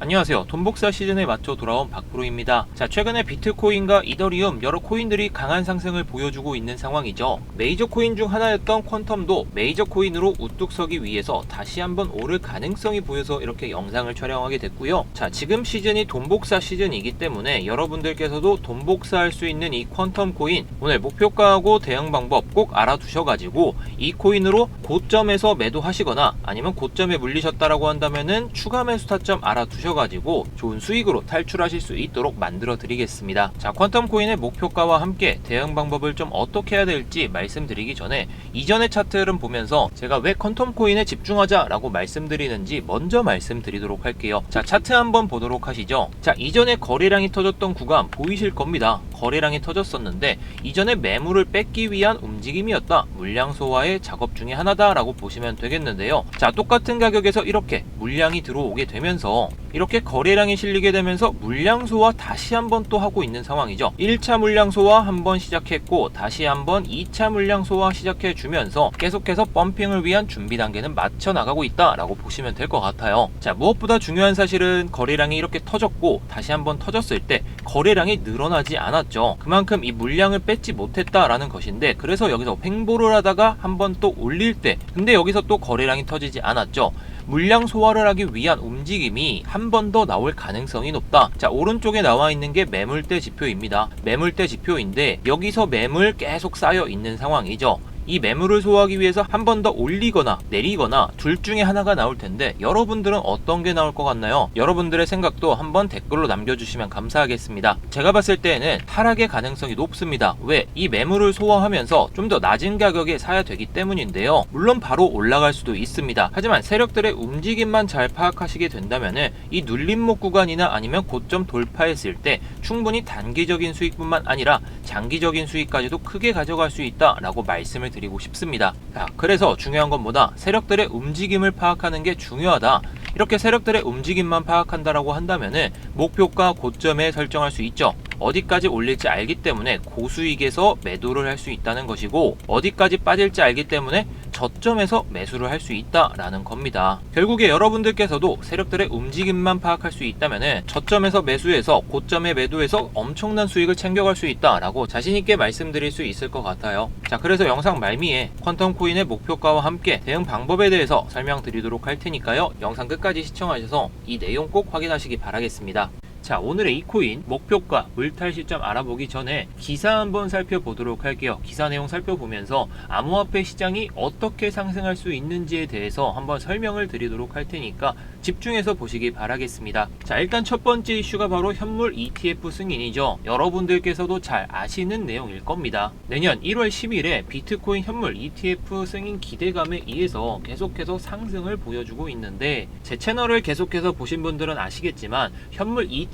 안녕하세요. 돈복사 시즌에 맞춰 돌아온 박프로입니다. 자, 최근에 비트코인과 이더리움 여러 코인들이 강한 상승을 보여주고 있는 상황이죠. 메이저 코인 중 하나였던 퀀텀도 메이저 코인으로 우뚝 서기 위해서 다시 한번 오를 가능성이 보여서 이렇게 영상을 촬영하게 됐고요. 자, 지금 시즌이 돈복사 시즌이기 때문에 여러분들께서도 돈복사할 수 있는 이 퀀텀 코인 오늘 목표가하고 대응 방법 꼭 알아두셔가지고 이 코인으로 고점에서 매도하시거나 아니면 고점에 물리셨다라고 한다면은 추가 매수 타점 알아두셔 가지고 좋은 수익으로 탈출하실 수 있도록 만들어 드리겠습니다. 자, 퀀텀 코인의 목표가와 함께 대응 방법을 좀 어떻게 해야 될지 말씀드리기 전에 이전의 차트를 보면서 제가 왜 퀀텀 코인에 집중하자라고 말씀드리는지 먼저 말씀드리도록 할게요. 자, 차트 한번 보도록 하시죠. 자, 이전에 거래량이 터졌던 구간 보이실 겁니다. 거래량이 터졌었는데 이전에 매물을 뺏기 위한 움직임이었다. 물량 소화의 작업 중에 하나다라고 보시면 되겠는데요. 자, 똑같은 가격에서 이렇게 물량이 들어오게 되면서 이렇게 거래량이 실리게 되면서 물량 소화 다시 한번 또 하고 있는 상황이죠. 1차 물량 소화 한번 시작했고 다시 한번 2차 물량 소화 시작해 주면서 계속해서 펌핑을 위한 준비 단계는 맞춰 나가고 있다라고 보시면 될 것 같아요. 자, 무엇보다 중요한 사실은 거래량이 이렇게 터졌고 다시 한번 터졌을 때 거래량이 늘어나지 않았죠. 그만큼 이 물량을 뺏지 못했다라는 것인데 그래서 여기서 횡보를 하다가 한번 또 올릴 때 근데 여기서 또 거래량이 터지지 않았죠. 물량 소화를 하기 위한 움직임이 한번 더 나올 가능성이 높다. 자, 오른쪽에 나와 있는 게 매물대 지표입니다. 매물대 지표인데 여기서 매물 계속 쌓여 있는 상황이죠. 이 매물을 소화하기 위해서 한 번 더 올리거나 내리거나 둘 중에 하나가 나올 텐데 여러분들은 어떤 게 나올 것 같나요? 여러분들의 생각도 한번 댓글로 남겨주시면 감사하겠습니다. 제가 봤을 때에는 하락의 가능성이 높습니다. 왜? 이 매물을 소화하면서 좀 더 낮은 가격에 사야 되기 때문인데요. 물론 바로 올라갈 수도 있습니다. 하지만 세력들의 움직임만 잘 파악하시게 된다면은 이 눌림목 구간이나 아니면 고점 돌파했을 때 충분히 단기적인 수익뿐만 아니라 장기적인 수익까지도 크게 가져갈 수 있다라고 말씀을 드 리고 싶습니다. 자, 그래서 중요한 건 뭐다? 세력들의 움직임을 파악하는 게 중요하다. 이렇게 세력들의 움직임만 파악한다라고 한다면은 목표가 고점에 설정할 수 있죠. 어디까지 올릴지 알기 때문에 고수익에서 매도를 할 수 있다는 것이고 어디까지 빠질지 알기 때문에 저점에서 매수를 할 수 있다라는 겁니다. 결국에 여러분들께서도 세력들의 움직임만 파악할 수 있다면은 저점에서 매수해서 고점에 매도해서 엄청난 수익을 챙겨갈 수 있다라고 자신 있게 말씀드릴 수 있을 것 같아요. 자, 그래서 영상 말미에 퀀텀 코인의 목표가와 함께 대응 방법에 대해서 설명드리도록 할 테니까요. 영상 끝까지 시청하셔서 이 내용 꼭 확인하시기 바라겠습니다. 자 오늘의 이 코인 목표가 물탈 시점 알아보기 전에 기사 한번 살펴보도록 할게요. 기사 내용 살펴보면서 암호화폐 시장이 어떻게 상승할 수 있는지에 대해서 한번 설명을 드리도록 할 테니까 집중해서 보시기 바라겠습니다. 자 일단 첫 번째 이슈가 바로 현물 ETF 승인이죠. 여러분들께서도 잘 아시는 내용일 겁니다. 내년 1월 10일에 비트코인 현물 ETF 승인 기대감에 의해서 계속해서 상승을 보여주고 있는데 제 채널을 계속해서 보신 분들은 아시겠지만 현물 ETF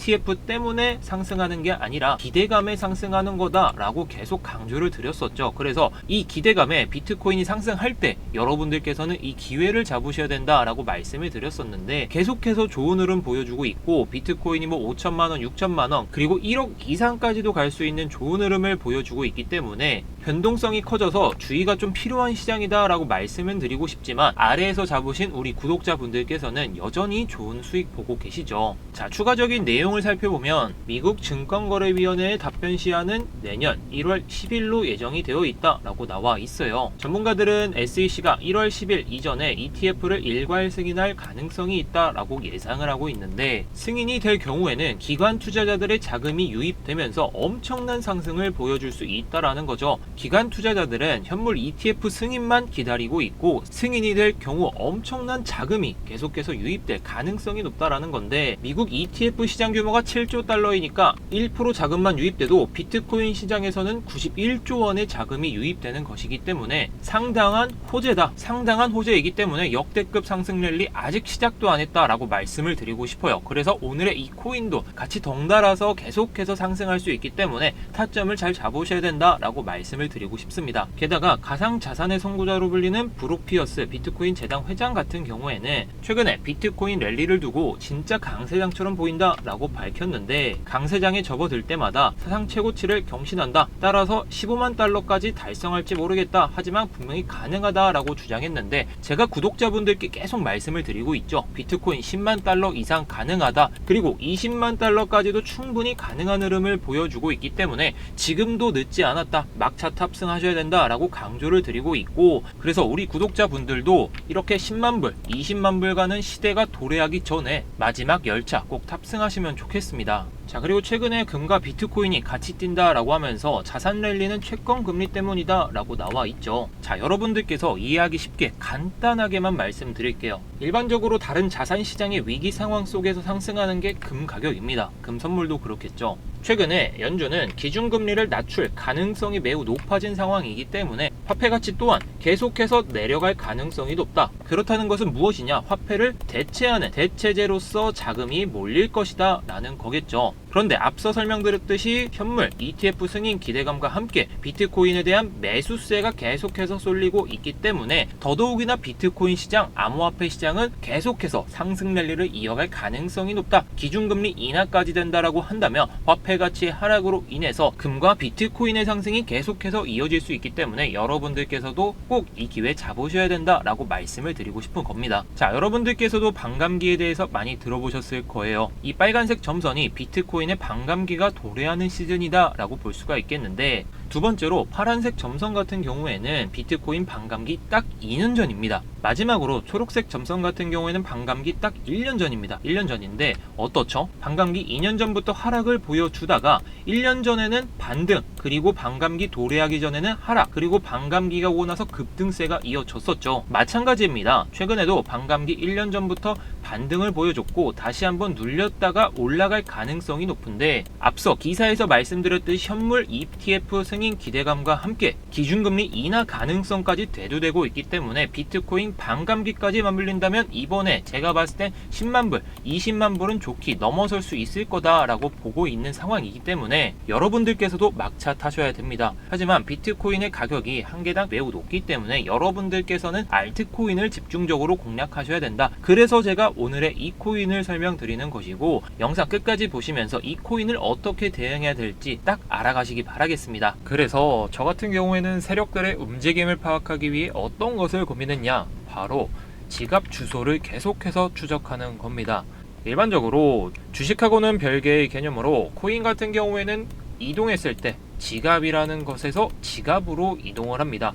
때문에 상승하는 게 아니라 기대감에 상승하는 거다라고 계속 강조를 드렸었죠. 그래서 이 기대감에 비트코인이 상승할 때 여러분들께서는 이 기회를 잡으셔야 된다라고 말씀을 드렸었는데 계속해서 좋은 흐름 보여주고 있고 비트코인이 뭐 5천만 원, 6천만 원 그리고 1억 이상까지도 갈 수 있는 좋은 흐름을 보여주고 있기 때문에 변동성이 커져서 주의가 좀 필요한 시장이다라고 말씀은 드리고 싶지만 아래에서 잡으신 우리 구독자분들께서는 여전히 좋은 수익 보고 계시죠. 자, 추가적인 내용 을 살펴보면 미국 증권거래위원회의 답변 시한은 내년 1월 10일로 예정이 되어 있다라고 나와 있어요. 전문가들은 SEC가 1월 10일 이전에 ETF를 일괄 승인할 가능성이 있다라고 예상을 하고 있는데 승인이 될 경우에는 기관 투자자들의 자금이 유입되면서 엄청난 상승을 보여줄 수 있다라는 거죠. 기관 투자자들은 현물 ETF 승인만 기다리고 있고 승인이 될 경우 엄청난 자금이 계속해서 유입될 가능성이 높다라는 건데 미국 ETF 시장 규모가 7조 달러이니까 1% 자금만 유입돼도 비트코인 시장에서는 91조 원의 자금이 유입되는 것이기 때문에 상당한 호재다. 상당한 호재이기 때문에 역대급 상승 랠리 아직 시작도 안 했다라고 말씀을 드리고 싶어요. 그래서 오늘의 이 코인도 같이 덩달아서 계속해서 상승할 수 있기 때문에 타점을 잘 잡으셔야 된다라고 말씀을 드리고 싶습니다. 게다가 가상 자산의 선구자로 불리는 브룩 피어스 비트코인 재단 회장 같은 경우에는 최근에 비트코인 랠리를 두고 진짜 강세장처럼 보인다라고 라고 밝혔는데 강세장에 접어들 때마다 사상 최고치를 경신한다. 따라서 15만 달러까지 달성할지 모르겠다. 하지만 분명히 가능하다 라고 주장했는데 제가 구독자분들께 계속 말씀을 드리고 있죠. 비트코인 10만 달러 이상 가능하다. 그리고 20만 달러까지도 충분히 가능한 흐름을 보여주고 있기 때문에 지금도 늦지 않았다. 막차 탑승하셔야 된다. 라고 강조를 드리고 있고 그래서 우리 구독자분들도 이렇게 10만 불, 20만 불 가는 시대가 도래하기 전에 마지막 열차 꼭 탑승하시면 좋겠습니다. 자 그리고 최근에 금과 비트코인이 같이 뛴다 라고 하면서 자산 랠리는 채권 금리 때문이다 라고 나와 있죠. 자 여러분들께서 이해하기 쉽게 간단하게만 말씀드릴게요. 일반적으로 다른 자산 시장의 위기 상황 속에서 상승하는 게 금 가격입니다. 금 선물도 그렇겠죠. 최근에 연준은 기준금리를 낮출 가능성이 매우 높아진 상황이기 때문에 화폐 가치 또한 계속해서 내려갈 가능성이 높다. 그렇다는 것은 무엇이냐? 화폐를 대체하는 대체제로서 자금이 몰릴 것이다 라는 거겠죠. 그런데 앞서 설명드렸듯이 현물, ETF 승인 기대감과 함께 비트코인에 대한 매수세가 계속해서 쏠리고 있기 때문에 더더욱이나 비트코인 시장, 암호화폐 시장은 계속해서 상승 랠리를 이어갈 가능성이 높다. 기준금리 인하까지 된다라고 한다면 화폐 가치의 하락으로 인해서 금과 비트코인의 상승이 계속해서 이어질 수 있기 때문에 여러분들께서도 꼭 이 기회 잡으셔야 된다라고 말씀을 드리고 싶은 겁니다. 자, 여러분들께서도 반감기에 대해서 많이 들어보셨을 거예요. 이 빨간색 점선이 비트코인의 반감기가 도래하는 시즌이다라고 볼 수가 있겠는데 두 번째로 파란색 점선 같은 경우에는 비트코인 반감기 딱 2년 전입니다. 마지막으로 초록색 점선 같은 경우에는 반감기 딱 1년 전입니다. 1년 전인데 어떻죠? 반감기 2년 전부터 하락을 보여주다가 1년 전에는 반등 그리고 반감기 도래하기 전에는 하락 그리고 반감기가 오고 나서 급등세가 이어졌었죠. 마찬가지입니다. 최근에도 반감기 1년 전부터 반등을 보여줬고 다시 한번 눌렸다가 올라갈 가능성이 높은데 앞서 기사에서 말씀드렸듯이 현물 ETF 승인 기대감과 함께 기준금리 인하 가능성까지 대두되고 있기 때문에 비트코인 반감기까지 맞물린다면 이번에 제가 봤을 땐 10만 불, 20만 불은 좋게 넘어설 수 있을 거다라고 보고 있는 상황이기 때문에 여러분들께서도 막차 타셔야 됩니다. 하지만 비트코인의 가격이 한 개당 매우 높기 때문에 여러분들께서는 알트코인을 집중적으로 공략하셔야 된다. 그래서 제가 오늘의 이 코인을 설명드리는 것이고 영상 끝까지 보시면서 이 코인을 어떻게 대응해야 될지 딱 알아가시기 바라겠습니다. 그래서 저 같은 경우에는 세력들의 움직임을 파악하기 위해 어떤 것을 고민했냐? 바로 지갑 주소를 계속해서 추적하는 겁니다. 일반적으로 주식하고는 별개의 개념으로 코인 같은 경우에는 이동했을 때 지갑이라는 것에서 지갑으로 이동을 합니다.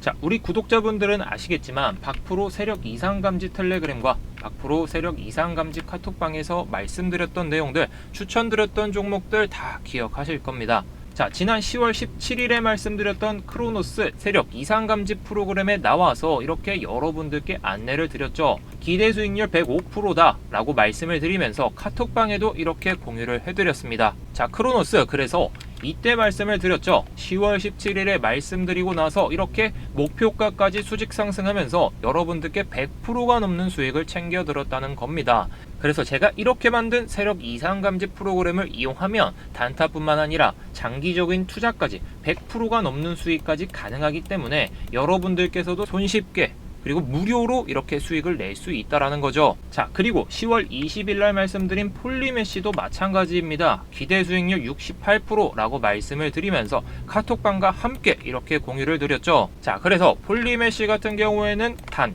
자, 우리 구독자분들은 아시겠지만 박프로 세력 이상 감지 텔레그램과 박프로 세력 이상 감지 카톡방에서 말씀드렸던 내용들, 추천드렸던 종목들 다 기억하실 겁니다. 자, 지난 10월 17일에 말씀드렸던 크로노스 세력 이상 감지 프로그램에 나와서 이렇게 여러분들께 안내를 드렸죠. 기대 수익률 105%다 라고 말씀을 드리면서 카톡방에도 이렇게 공유를 해드렸습니다. 자, 크로노스 그래서 이때 말씀을 드렸죠. 10월 17일에 말씀드리고 나서 이렇게 목표가까지 수직 상승하면서 여러분들께 100%가 넘는 수익을 챙겨 들었다는 겁니다. 그래서 제가 이렇게 만든 세력 이상 감지 프로그램을 이용하면 단타뿐만 아니라 장기적인 투자까지 100%가 넘는 수익까지 가능하기 때문에 여러분들께서도 손쉽게 그리고 무료로 이렇게 수익을 낼 수 있다라는 거죠. 자, 그리고 10월 20일 날 말씀드린 폴리메시도 마찬가지입니다. 기대 수익률 68%라고 말씀을 드리면서 카톡방과 함께 이렇게 공유를 드렸죠. 자, 그래서 폴리메시 같은 경우에는 단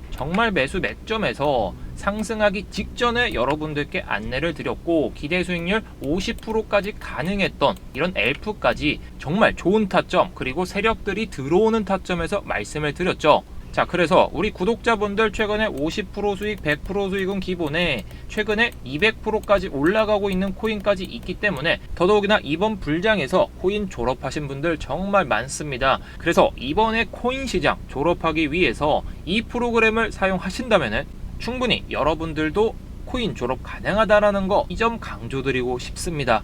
정말 매수 맥점에서 상승하기 직전에 여러분들께 안내를 드렸고 기대 수익률 50%까지 가능했던 이런 엘프까지 정말 좋은 타점 그리고 세력들이 들어오는 타점에서 말씀을 드렸죠. 자, 그래서 우리 구독자분들 최근에 50% 수익, 100% 수익은 기본에 최근에 200%까지 올라가고 있는 코인까지 있기 때문에 더더욱이나 이번 불장에서 코인 졸업하신 분들 정말 많습니다. 그래서 이번에 코인 시장 졸업하기 위해서 이 프로그램을 사용하신다면 충분히 여러분들도 코인 졸업 가능하다라는 거 이 점 강조드리고 싶습니다.